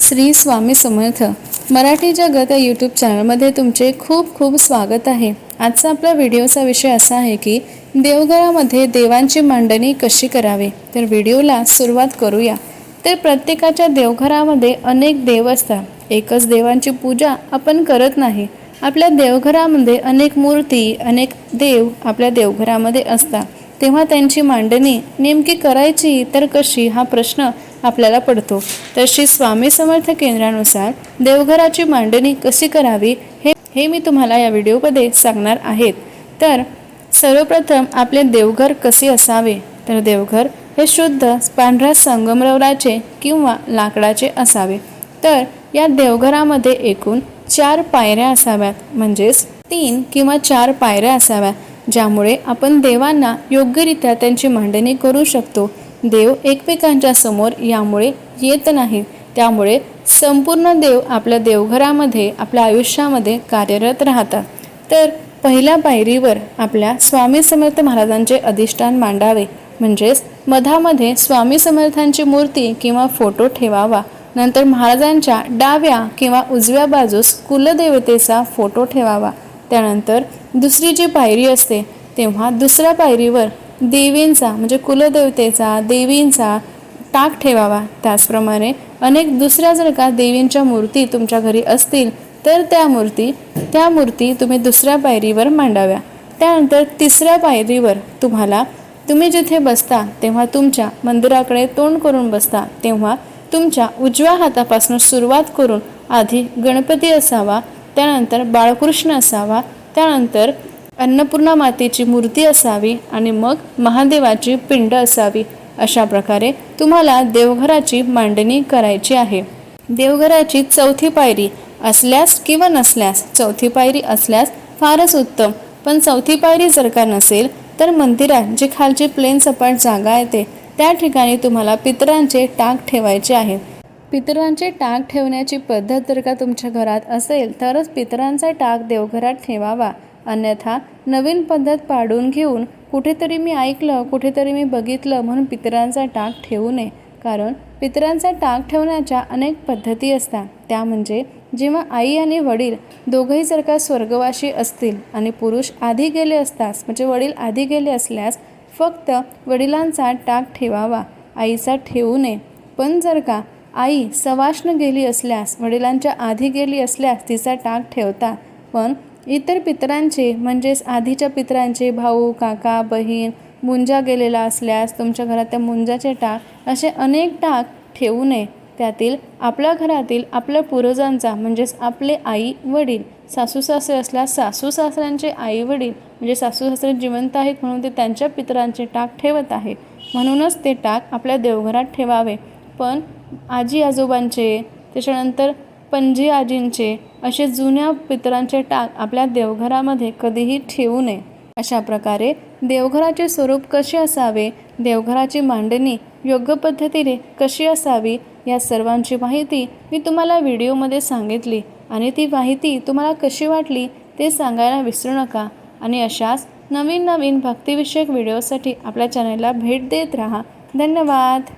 श्री स्वामी समर्थ. मराठी जगत या यूट्यूब चॅनलमध्ये तुमचे खूप खूप स्वागत आहे. आजचा आपला व्हिडिओचा विषय असा आहे की देवघरामध्ये देवांची मांडणी कशी करावी? तर व्हिडिओला सुरुवात करूया. तर प्रत्येकाच्या देवघरामध्ये अनेक देव असतात. एकच देवांची पूजा आपण करत नाही. आपल्या देवघरामध्ये अनेक मूर्ती अनेक देव आपल्या देवघरामध्ये असतात. तेव्हा त्यांची मांडणी नेमकी करायची तर कशी? हा प्रश्न आपल्याला पडतो. तर श्री स्वामी समर्थ केंद्रानुसार देवघराची मांडणी कशी करावी हे हे मी तुम्हाला या व्हिडिओमध्ये सांगणार आहेत. तर सर्वप्रथम आपले देवघर कसे असावे? तर देवघर हे शुद्ध पांढऱ्या संगमरवराचे किंवा लाकडाचे असावे. तर या देवघरामध्ये एकूण चार पायऱ्या असाव्यात म्हणजेच तीन किंवा चार पायऱ्या असाव्यात ज्यामुळे आपण देवांना योग्यरित्या त्यांची मांडणी करू शकतो. देव एकमेकांच्या समोर यामुळे येत नाहीत. त्यामुळे संपूर्ण देव आपल्या देवघरामध्ये आपल्या आयुष्यामध्ये कार्यरत राहतात. तर पहिल्या पायरीवर आपल्या स्वामी समर्थ महाराजांचे अधिष्ठान मांडावे. म्हणजेच मधामध्ये स्वामी समर्थांची मूर्ती किंवा फोटो ठेवावा. नंतर महाराजांच्या डाव्या किंवा उजव्या बाजूस कुलदेवतेचा फोटो ठेवावा. त्यानंतर दुसरी जी पायरी असते तेव्हा दुसऱ्या पायरीवर देवींचा म्हणजे कुलदेवतेचा देवींचा टाक ठेवावा. त्याचप्रमाणे अनेक दुसऱ्या जर का देवींच्या मूर्ती तुमच्या घरी असतील तर त्या मूर्ती त्या मूर्ती तुम्ही दुसऱ्या पायरीवर मांडाव्या. त्यानंतर तिसऱ्या पायरीवर तुम्हाला तुम्ही जिथे बसता तेव्हा तुमच्या मंदिराकडे तोंड करून बसता तेव्हा तुमच्या उजव्या हातापासून सुरुवात करून आधी गणपती असावा त्यानंतर बाळकृष्ण असावा त्यानंतर अन्नपूर्णा मातेची मूर्ती असावी आणि मग महादेवाची पिंड असावी अशा प्रकारे तुम्हाला देवघराची मांडणी करायची आहे. देवघराची चौथी पायरी असल्यास किंवा नसल्यास चौथी पायरी असल्यास फारच उत्तम. पण चौथी पायरी जर का नसेल तर मंदिरात जी खालची प्लेन सपाट जागा येते त्या ठिकाणी तुम्हाला पितरांचे टाक ठेवायचे आहेत. पितरांचे टाक ठेवण्याची पद्धत जर का तुमच्या घरात असेल तरच पितरांचा टाक देवघरात ठेवावा. अन्यथा नवीन पद्धत पाडून घेऊन कुठेतरी मी ऐकलं कुठेतरी मी बघितलं म्हणून पितरांचा टाक ठेवू नये. कारण पितरांचा टाक ठेवण्याच्या अनेक पद्धती असतात. त्या म्हणजे जेव्हा आई आणि वडील दोघंही जर का स्वर्गवाशी असतील आणि पुरुष आधी गेले असतास म्हणजे वडील आधी गेले असल्यास फक्त वडिलांचा टाक ठेवावा आईचा ठेवू नये. पण जर का आई सवाष्ण गेली असल्यास वडिलांच्या आधी गेली असल्यास तिचा टाक ठेवता. पण इतर पितरांचे म्हणजेच आधीच्या पितरांचे भाऊ काका बहीण मुंजा गेलेला असल्यास तुमच्या घरात त्या मुंजाचे टाक असे अनेक टाक ठेवू नये. त्यातील आपल्या घरातील आपल्या पूर्वजांचा म्हणजेच आपले आई वडील सासू सासरे असल्यास सासू सासऱ्यांचे आई वडील म्हणजे सासू सासरे जिवंत आहेत म्हणून ते त्यांच्या पितरांचे टाक ठेवत आहे म्हणूनच ते टाक आपल्या देवघरात ठेवावे. पण आजी आजोबांचे त्याच्यानंतर पणजी आजींचे असे जुन्या पितरांचे टाक आपल्या देवघरामध्ये कधीही ठेवू नये. अशा प्रकारे देवघराचे स्वरूप कसे असावे देवघराची मांडणी योग्य पद्धतीने कशी असावी या सर्वांची माहिती मी तुम्हाला व्हिडिओमध्ये सांगितली आणि ती माहिती तुम्हाला कशी वाटली ते सांगायला विसरू नका आणि अशाच नवीन नवीन भक्तिविषयक व्हिडिओसाठी आपल्या चॅनलला भेट देत राहा. धन्यवाद!